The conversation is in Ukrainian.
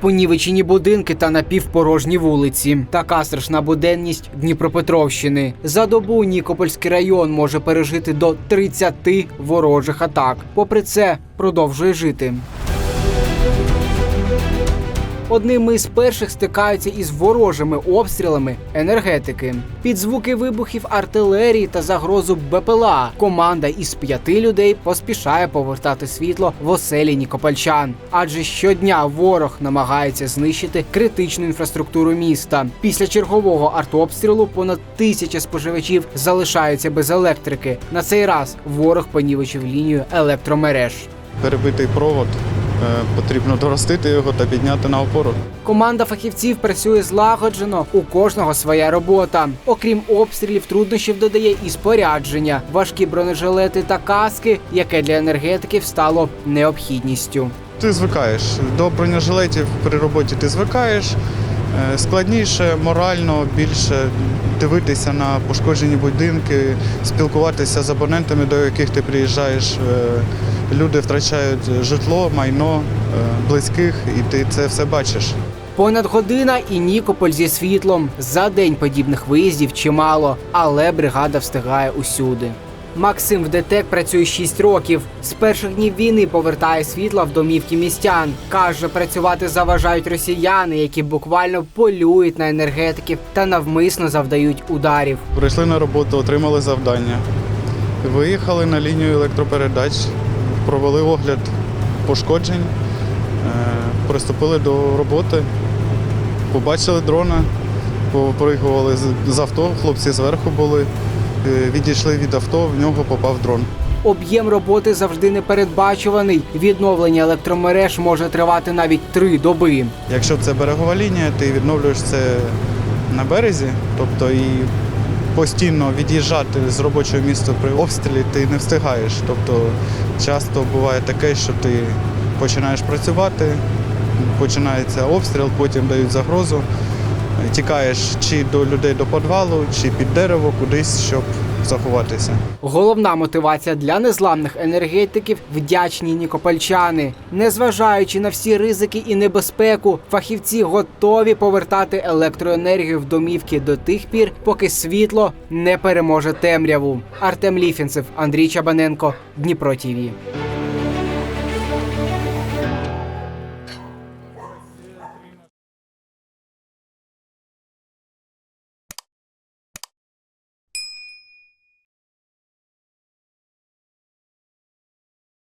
понівечені будинки та напівпорожні вулиці. Така страшна буденність Дніпропетровщини. За добу Нікопольський район може пережити до 30 ворожих атак. Попри це, продовжує жити. Одними із перших стикаються із ворожими обстрілами енергетики. Під звуки вибухів артилерії та загрозу БПЛА команда із п'яти людей поспішає повертати світло в оселі Нікопольчан. Адже щодня ворог намагається знищити критичну інфраструктуру міста. Після чергового артобстрілу понад тисяча споживачів залишаються без електрики. На цей раз ворог понівечив лінію електромереж. перебитий провод. Е, Потрібно доростити його та підняти на опору. Команда фахівців працює злагоджено. У кожного своя робота. Окрім обстрілів, труднощів додає і спорядження, важкі бронежилети та каски, яке для енергетиків стало необхідністю. Ти звикаєш до бронежилетів при роботі. Ти звикаєш. Е, Складніше морально більше дивитися на пошкоджені будинки, спілкуватися з абонентами, до яких ти приїжджаєш. Люди втрачають житло, майно е, близьких, і ти це все бачиш. Понад година і Нікополь зі світлом. За день подібних виїздів чимало, але бригада встигає усюди. Максим в ДТЕК працює 6 років. З перших днів війни повертає світла в домівки містян. Каже, працювати заважають росіяни, які буквально полюють на енергетиків та навмисно завдають ударів. Прийшли на роботу, отримали завдання. Виїхали на лінію електропередач, провели огляд пошкоджень, е, приступили до роботи, побачили дрона, попригували з- авто, хлопці зверху були, е, відійшли від авто, в нього попав дрон. Об'єм роботи завжди непередбачуваний. Відновлення електромереж може тривати навіть три доби. Якщо це берегова лінія, ти відновлюєш це на березі, тобто і постійно від'їжджати з робочого місця при обстрілі ти не встигаєш. Тобто часто буває таке, що ти починаєш працювати, починається обстріл, потім дають загрозу, тікаєш чи до людей до підвалу, чи під дерево, кудись, щоб заховатися. Головна мотивація для незламних енергетиків вдячні нікопольчани. Незважаючи на всі ризики і небезпеку, фахівці готові повертати електроенергію в домівки до тих пір, поки світло не переможе темряву. Артем Ліфінцев, Андрій Чабаненко, Дніпро Тіві.